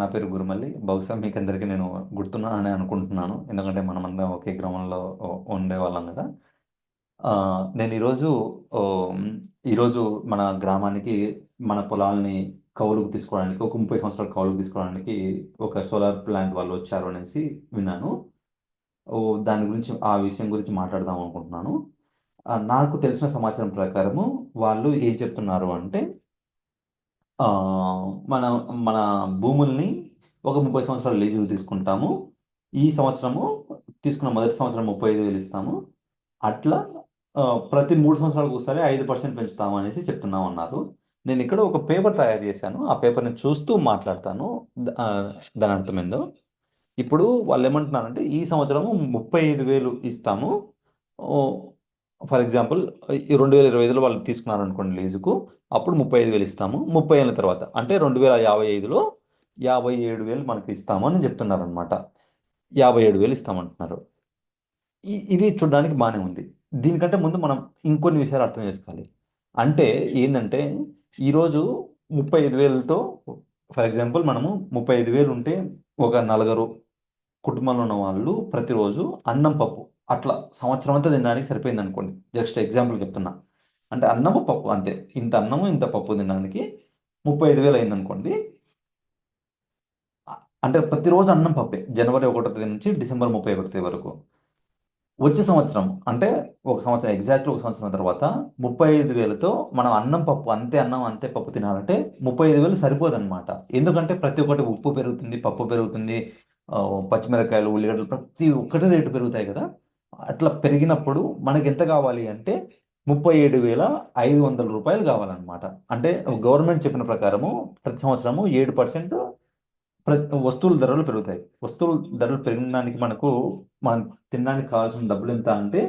నా పేరు గురుమల్లి. బహుశా మీకు అందరికీ నేను గుర్తున్నానని అనుకుంటున్నాను. ఎందుకంటే మనమందరం ఒకే గ్రామంలో ఉండేవాళ్ళం కదా నేను ఈరోజు ఈరోజు మన గ్రామానికి మన పొలాల్ని కౌలుకు తీసుకోవడానికి ఒక 30 సంవత్సరాలు కౌలుకు తీసుకోవడానికి ఒక సోలార్ ప్లాంట్ వాళ్ళు వచ్చారు అనేసి విన్నాను. దాని గురించి ఆ విషయం గురించి మాట్లాడదాం అనుకుంటున్నాను. నాకు తెలిసిన సమాచారం ప్రకారము వాళ్ళు ఏం చెప్తున్నారు అంటే ఆహ్, మనం మన భూముల్ని ఒక 30 సంవత్సరాలు లీజుకు తీసుకుంటాము. ఈ సంవత్సరము తీసుకున్న మొదటి సంవత్సరం 35,000 ఇస్తాము. అట్లా ప్రతి మూడు సంవత్సరాలకు ఒకసారి ఐదు పర్సెంట్ పెంచుతాము అనేసి చెప్తున్నాం అన్నారు నేను ఇక్కడ ఒక పేపర్ తయారు చేశాను. ఆ పేపర్‌ని చూస్తూ మాట్లాడతాను. ద ఆహ్, దాని అర్థమేందో. ఇప్పుడు వాళ్ళేమంటున్నారంటే ఈ సంవత్సరము 35,000 ఇస్తాము. ఫర్ ఎగ్జాంపుల్ ఈ 2025లో వాళ్ళు తీసుకున్నారనుకోండి లీజుకు. అప్పుడు 35,000 ఇస్తాము. ముప్పై ఏళ్ళ తర్వాత అంటే 2055లో 57,000 మనకు ఇస్తాము అని చెప్తున్నారనమాట. 57,000 ఇస్తామంటున్నారు. ఇది చూడడానికి బాగానే ఉంది. దీనికంటే ముందు మనం ఇంకొన్ని విషయాలు అర్థం చేసుకోవాలి. అంటే ఏంటంటే ఈరోజు 35,000తో ఫర్ ఎగ్జాంపుల్ మనము 35,000 ఉంటే ఒక నలుగురు కుటుంబంలో ఉన్న వాళ్ళు ప్రతిరోజు అన్నం, పప్పు అట్లా సంవత్సరం అంతా తినడానికి సరిపోయిందనుకోండి. జస్ట్ ఎగ్జాంపుల్ చెప్తున్నా. అంటే అన్నము, పప్పు అంతే. ఇంత అన్నము, ఇంత పప్పు తినడానికి 35,000 అయిందనుకోండి. అంటే ప్రతిరోజు అన్నం, పప్పే. జనవరి ఒకటో తేదీ నుంచి డిసెంబర్ 31 తేదీ వరకు. వచ్చే సంవత్సరం అంటే ఒక సంవత్సరం ఎగ్జాక్ట్‌లీ ఒక సంవత్సరం తర్వాత 35,000తో మనం అన్నం, పప్పు అంతే అన్నం, అంతే పప్పు తినాలంటే ముప్పై ఐదు వేలు సరిపోదన్నమాట ఎందుకంటే ప్రతి ఒక్కటి ఉప్పు పెరుగుతుంది, పప్పు పెరుగుతుంది, పచ్చిమిరకాయలు పచ్చిమిరపకాయలు, ఉల్లిగడ్డలు ప్రతి ఒక్కటి రేటు పెరుగుతాయి కదా! అట్లా పెరిగినప్పుడు మనకెంత కావాలి అంటే ముప్పై ఏడు వేల ఐదు వందల రూపాయలు కావాలన్నమాట అంటే గవర్నమెంట్ చెప్పిన ప్రకారము ప్రతి సంవత్సరము ఏడు పర్సెంట్ వస్తువుల ధరలు పెరుగుతాయి. వస్తువుల ధరలు పెరిగినానికి మనకు మనం తినడానికి కావాల్సిన డబ్బులు ఎంత అంటే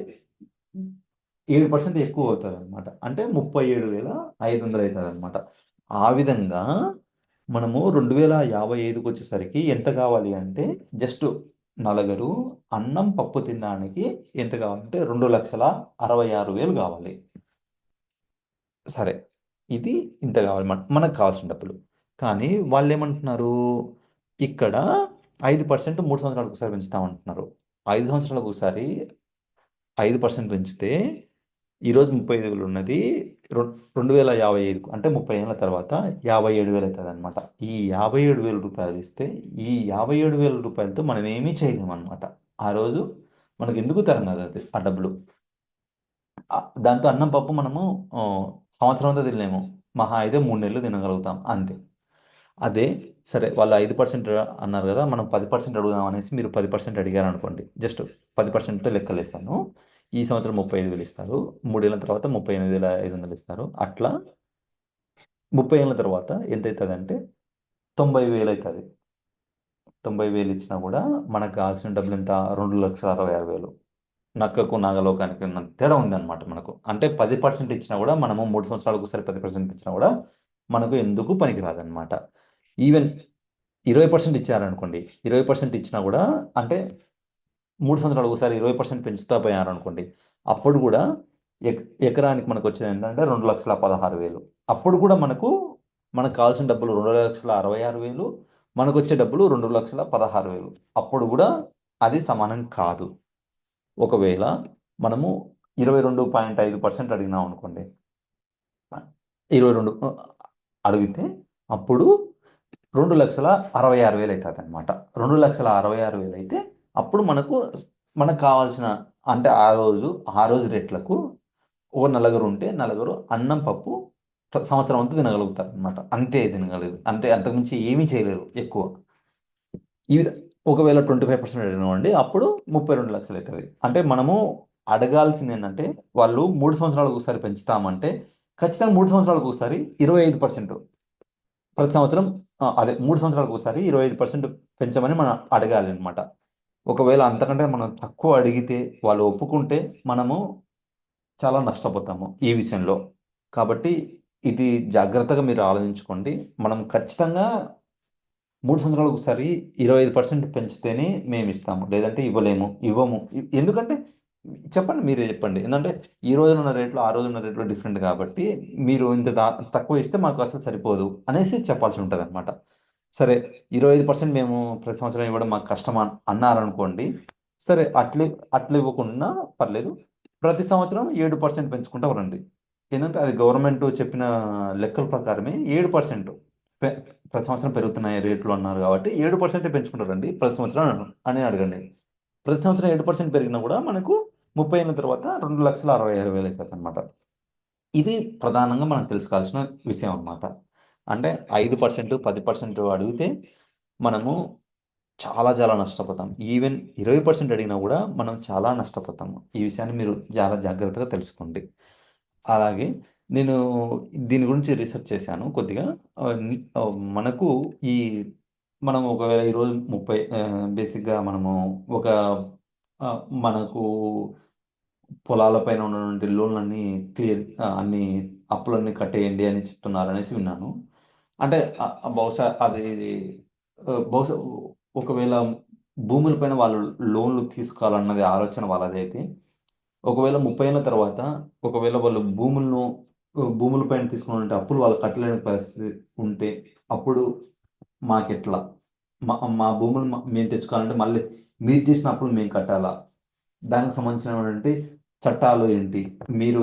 ఏడు పర్సెంట్ ఎక్కువ అవుతదనమాట. అంటే ముప్పై ఏడు వేల ఐదు వందలు అవుతుంది అనమాట ఆ విధంగా మనము 2055కొచ్చేసరికి ఎంత కావాలి అంటే జస్ట్ నలుగురు అన్నం, పప్పు తినడానికి ఎంత కావాలంటే 2,66,000 కావాలి. సరే. ఇది ఇంత కావాలి మనకు కావాల్సిన డబ్బులు. కానీ వాళ్ళేమంటున్నారు ఇక్కడ 5% 3 సంవత్సరాలకు ఒకసారి పెంచుతామంటున్నారు. ఐదు సంవత్సరాలకు ఒకసారి ఐదు పర్సెంట్ పెంచితే ఈరోజు 35,000 ఉన్నది రెండు వేల యాభై ఐదుకు అంటే ముప్పై ఏళ్ళ తర్వాత యాభై ఏడు వేలు అవుతుంది అనమాట ఈ యాభై ఏడు వేల రూపాయలు ఇస్తే ఈ యాభై ఏడు వేల రూపాయలతో మనం ఏమీ చేయలేము అనమాట ఆ రోజు మనకు ఎందుకు తరం కదా అది ఆ డబ్బులు. దాంతో అన్నం పప్పు మనము సంవత్సరం అంతా తినలేము. మహా అయితే మూడు నెలలు తినగలుగుతాం అంతే. అదే సరే వాళ్ళు ఐదు పర్సెంట్ అన్నారు కదా మనం పది పర్సెంట్ అడుగుదాం అనేసి మీరు పది పర్సెంట్ అడిగారు అనుకోండి జస్ట్ పది పర్సెంట్తో లెక్కలేస్తాను ఈ సంవత్సరం ముప్పై ఐదు వేలు ఇస్తారు. మూడేళ్ళ తర్వాత ముప్పై ఎనిమిది వేల ఐదు వందలు ఇస్తారు. అట్లా ముప్పై ఏళ్ళ తర్వాత ఎంత అవుతుంది అంటే తొంభై వేలు అవుతుంది తొంభై వేలు ఇచ్చినా కూడా మనకు కావాల్సిన డబ్బులు ఎంత? రెండు లక్షల అరవై ఆరు వేలు. నక్కకు నాగలోకానికి ఉన్న తేడా ఉందన్నమాట మనకు. అంటే పది పర్సెంట్ ఇచ్చినా కూడా మనము మూడు సంవత్సరాలకు ఒకసారి పది పర్సెంట్ ఇచ్చినా కూడా మనకు ఎందుకు పనికిరాదనమాట ఈవెన్ ఇరవై పర్సెంట్ ఇచ్చారనుకోండి ఇరవై పర్సెంట్ ఇచ్చినా కూడా అంటే మూడు సంవత్సరాలు ఒకసారి ఇరవై పర్సెంట్ పెంచుతా పోయారు అనుకోండి అప్పుడు కూడా ఎకరానికి మనకు వచ్చేది ఏంటంటే రెండు లక్షల పదహారు వేలు. అప్పుడు కూడా మనకు మనకు కావాల్సిన డబ్బులు రెండు లక్షల అరవై ఆరు వేలు మనకు వచ్చే డబ్బులు రెండు లక్షల పదహారు వేలు. అప్పుడు కూడా అది సమానం కాదు. ఒకవేళ మనము ఇరవై రెండు పాయింట్ ఐదు పర్సెంట్ అడిగినాం అనుకోండి ఇరవై రెండు అడిగితే అప్పుడు రెండు లక్షల అరవై ఆరు వేలు అవుతుంది అనమాట రెండు లక్షల అరవై ఆరు వేలు అయితే అప్పుడు మనకు మనకు కావాల్సిన అంటే ఆ రోజు, ఆ రోజు రేట్లకు ఓ నలుగురు ఉంటే నలుగురు అన్నం, పప్పు సంవత్సరం అంతా తినగలుగుతారనమాట. అంతే తినగలదు అంటే అంతకుమించి ఏమీ చేయలేరు ఎక్కువ. ఈ విధ ఒకవేళ 25% అడిగినామనుకోండి అప్పుడు ముప్పై రెండు లక్షలు అవుతుంది అంటే మనము అడగాల్సింది ఏంటంటే వాళ్ళు మూడు సంవత్సరాలకు ఒకసారి పెంచుతామంటే ఖచ్చితంగా మూడు సంవత్సరాలకు ఒకసారి 25% ప్రతి సంవత్సరం అదే మూడు సంవత్సరాలకు ఒకసారి 25% పెంచమని మనం అడగాలి అనమాట ఒకవేళ అంతకంటే మనం తక్కువ అడిగితే వాళ్ళు ఒప్పుకుంటే మనము చాలా నష్టపోతాము ఈ విషయంలో. కాబట్టి ఇది జాగ్రత్తగా మీరు ఆలోచించుకోండి. మనం ఖచ్చితంగా మూడు సంవత్సరాలకు ఒకసారి 25% పెంచితేనే మేము ఇస్తాము లేదంటే ఇవ్వలేము. ఇవ్వము. ఎందుకంటే చెప్పండి మీరే చెప్పండి. ఎందుకంటే ఈ రోజున రేట్లు, ఆ రోజున్న రేట్లు డిఫరెంట్ కాబట్టి మీరు ఇంత దా తక్కువ ఇస్తే మాకు అసలు సరిపోదు అనేసి చెప్పాల్సి ఉంటుంది అనమాట సరే ఇరవై ఐదు పర్సెంట్ మేము ప్రతి సంవత్సరం ఇవ్వడం మాకు కష్టం అన్నారనుకోండి సరే అట్లే అట్లా ఇవ్వకుండా పర్లేదు ప్రతి సంవత్సరం ఏడు పర్సెంట్ పెంచుకుంటా రండి. ఏంటంటే అది గవర్నమెంట్ చెప్పిన లెక్కల ప్రకారమే ఏడు పర్సెంట్ ప్రతి సంవత్సరం పెరుగుతున్నాయి రేట్లు అన్నారు కాబట్టి ఏడు పర్సెంటే పెంచుకుంటారండి ప్రతి సంవత్సరం అని అడగండి. ప్రతి సంవత్సరం ఏడు పర్సెంట్ పెరిగినా కూడా మనకు ముప్పై ఏళ్ళ తర్వాత రెండు లక్షల అరవై ఆరు వేలు అవుతుంది అనమాట ఇది ప్రధానంగా మనం తెలుసుకోవాల్సిన విషయం అన్నమాట. అంటే ఐదు పర్సెంట్ పది పర్సెంట్ అడిగితే మనము చాలా చాలా నష్టపోతాం. ఈవెన్ ఇరవై పర్సెంట్ అడిగినా కూడా మనం చాలా నష్టపోతాము ఈ విషయాన్ని మీరు చాలా జాగ్రత్తగా తెలుసుకోండి. అలాగే నేను దీని గురించి రీసెర్చ్ చేశాను కొద్దిగా. మనకు ఈ మనం ఒకవేళ ఈరోజు ముప్పై బేసిక్గా మనము ఒక మనకు పొలాలపైన ఉన్నటువంటి లోన్లన్నీ క్లియర్ అన్ని అప్పులన్నీ కట్టేయండి అని చెప్తున్నారు అనేసి విన్నాను. అంటే బహుశా అది బహుశా ఒకవేళ భూముల పైన వాళ్ళు లోన్లు తీసుకోవాలన్నది ఆలోచన వాళ్ళదైతే ఒకవేళ ముప్పై ఏళ్ళ తర్వాత ఒకవేళ వాళ్ళు భూములను భూములపైన తీసుకున్నటువంటి అప్పులు వాళ్ళు కట్టలేని పరిస్థితి ఉంటే అప్పుడు మాకెట్లా? మా మా భూములు మేము తెచ్చుకోవాలంటే మళ్ళీ మీరు చేసిన అప్పులు మేము కట్టాలా? దానికి సంబంధించినటువంటి చట్టాలు ఏంటి? మీరు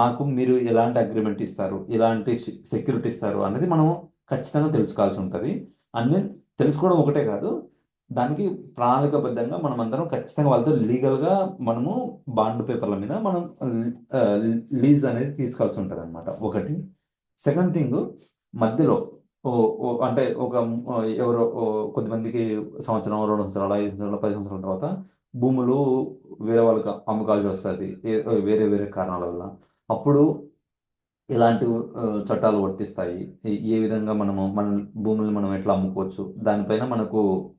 మాకు మీరు ఎలాంటి అగ్రిమెంట్ ఇస్తారు? ఎలాంటి సెక్యూరిటీ ఇస్తారు? అనేది మనం ఖచ్చితంగా తెలుసుకోవాల్సి ఉంటుంది. అన్ని తెలుసుకోవడం ఒకటే కాదు. దానికి ప్రణాళికబద్ధంగా మనం అందరం ఖచ్చితంగా వాళ్ళతో లీగల్గా మనము బాండ్ పేపర్ల మీద మనం లీజ్ అనేది తీసుకోవాల్సి ఉంటుంది అనమాట ఒకటి. సెకండ్ థింగ్ మధ్యలో ఓ అంటే ఒక ఎవరో కొద్దిమందికి సంవత్సరం రెండు సంవత్సరాలు ఐదు సంవత్సరాలు పది సంవత్సరాల తర్వాత భూములు వేరే వాళ్ళకి అమ్మకాల్సి వస్తుంది వేరే వేరే కారణాల వల్ల. అప్పుడు ఇలాంటి చట్టాలు వర్తిస్తాయి. ఏ- విధంగా మనము మన భూములను మనం ఎట్లా అమ్ముకోవచ్చు? దానిపైన మనకు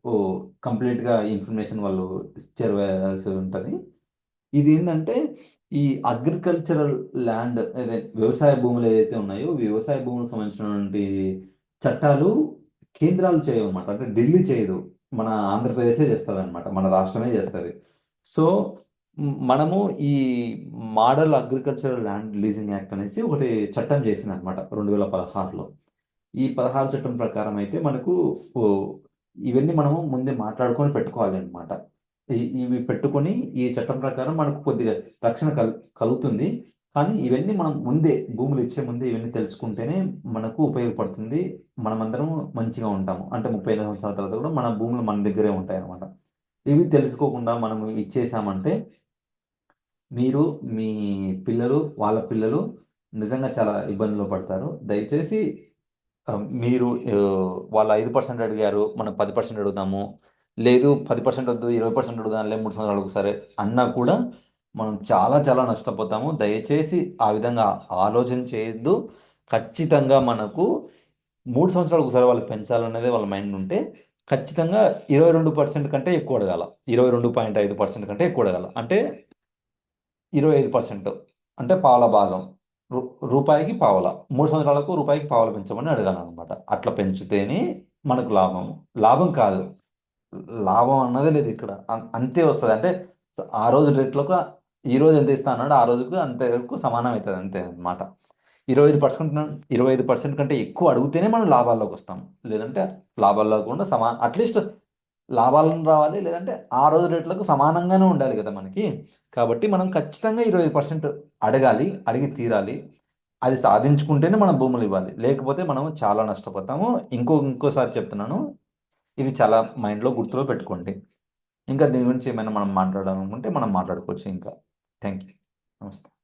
కంప్లీట్గా ఇన్ఫర్మేషన్ వాళ్ళు చేరవేయాల్సి ఉంటుంది. ఇది ఏంటంటే ఈ అగ్రికల్చరల్ ల్యాండ్ అదే వ్యవసాయ భూములు ఏదైతే ఉన్నాయో వ్యవసాయ భూములకు సంబంధించినటువంటి చట్టాలు కేంద్రాలు చేయవు అనమాట అంటే ఢిల్లీ చేయదు. మన ఆంధ్రప్రదేశే చేస్తుంది అనమాట మన రాష్ట్రమే చేస్తుంది. సో మనము ఈ model agricultural land leasing act అనేసి ఒకటి చట్టం చేసింది అనమాట రెండు వేల పదహారులో. ఈ పదహారు చట్టం ప్రకారం అయితే మనకు ఇవన్నీ మనము ముందే మాట్లాడుకొని పెట్టుకోవాలి అనమాట ఇవి పెట్టుకొని ఈ చట్టం ప్రకారం మనకు కొద్దిగా రక్షణ కల్ కలుగుతుంది. కానీ ఇవన్నీ మనం ముందే భూములు ఇచ్చే ముందే ఇవన్నీ తెలుసుకుంటేనే మనకు ఉపయోగపడుతుంది. మనమందరం మంచిగా ఉంటాము. అంటే ముప్పై ఐదు సంవత్సరాల తర్వాత కూడా మన భూములు మన దగ్గరే ఉంటాయి అనమాట ఇవి తెలుసుకోకుండా మనం ఇచ్చేసామంటే మీరు మీ పిల్లలు వాళ్ళ పిల్లలు నిజంగా చాలా ఇబ్బందులు పడతారు. దయచేసి మీరు వాళ్ళు ఐదు పర్సెంట్ అడిగారు మనం పది పర్సెంట్ అడుగుతాము లేదు పది పర్సెంట్ వద్దు ఇరవై పర్సెంట్ అడుగుదాం లేదు మూడు సంవత్సరాలు ఒకసారి అన్నా కూడా మనం చాలా చాలా నష్టపోతాము. దయచేసి ఆ విధంగా ఆలోచన చేయొద్దు. ఖచ్చితంగా మనకు మూడు సంవత్సరాలు ఒకసారి వాళ్ళు పెంచాలనేది వాళ్ళ మైండ్ ఉంటే ఖచ్చితంగా ఇరవై రెండు పర్సెంట్ కంటే ఎక్కువ అడగాల. ఇరవై రెండు పాయింట్ ఐదు పర్సెంట్ కంటే ఎక్కువ అడగాల. అంటే ఇరవై ఐదు పర్సెంట్ అంటే పావుల భాగం. రూ- రూపాయికి పావల. మూడు సంవత్సరాలకు రూపాయికి పావుల పెంచమని అడగాలన్నమాట. అట్లా పెంచితేనే మనకు లాభం. లాభం కాదు. లాభం అన్నదే లేదు ఇక్కడ. అంతే వస్తుంది. అంటే ఆ రోజు రేట్లకు ఈ రోజు ఎంత ఇస్తా అన్నాడు ఆ రోజుకు అంతవరకు సమానం అవుతుంది అంతే అనమాట ఇరవై ఐదు పర్సెంట్ ఇరవై ఐదు పర్సెంట్ కంటే ఎక్కువ అడిగితేనే మనం లాభాల్లోకి వస్తాం. లేదంటే లాభాల్లో కూడా సమా అట్లీస్ట్ లాభాలను రావాలి లేదంటే ఆ రోజు రేట్లకు సమానంగానే ఉండాలి కదా మనకి. కాబట్టి మనం ఖచ్చితంగా ఇరవై ఐదు పర్సెంట్ అడగాలి అడిగి తీరాలి. అది సాధించుకుంటేనే మనం భూములు ఇవ్వాలి. లేకపోతే మనం చాలా నష్టపోతాము. ఇంకో ఇంకోసారి చెప్తున్నాను. ఇది చాలా మైండ్లో గుర్తులో పెట్టుకోండి. ఇంకా దీని గురించి ఏమైనా మనం మాట్లాడాలనుకుంటే మనం మాట్లాడుకోవచ్చు ఇంకా. Thank you. Namaste.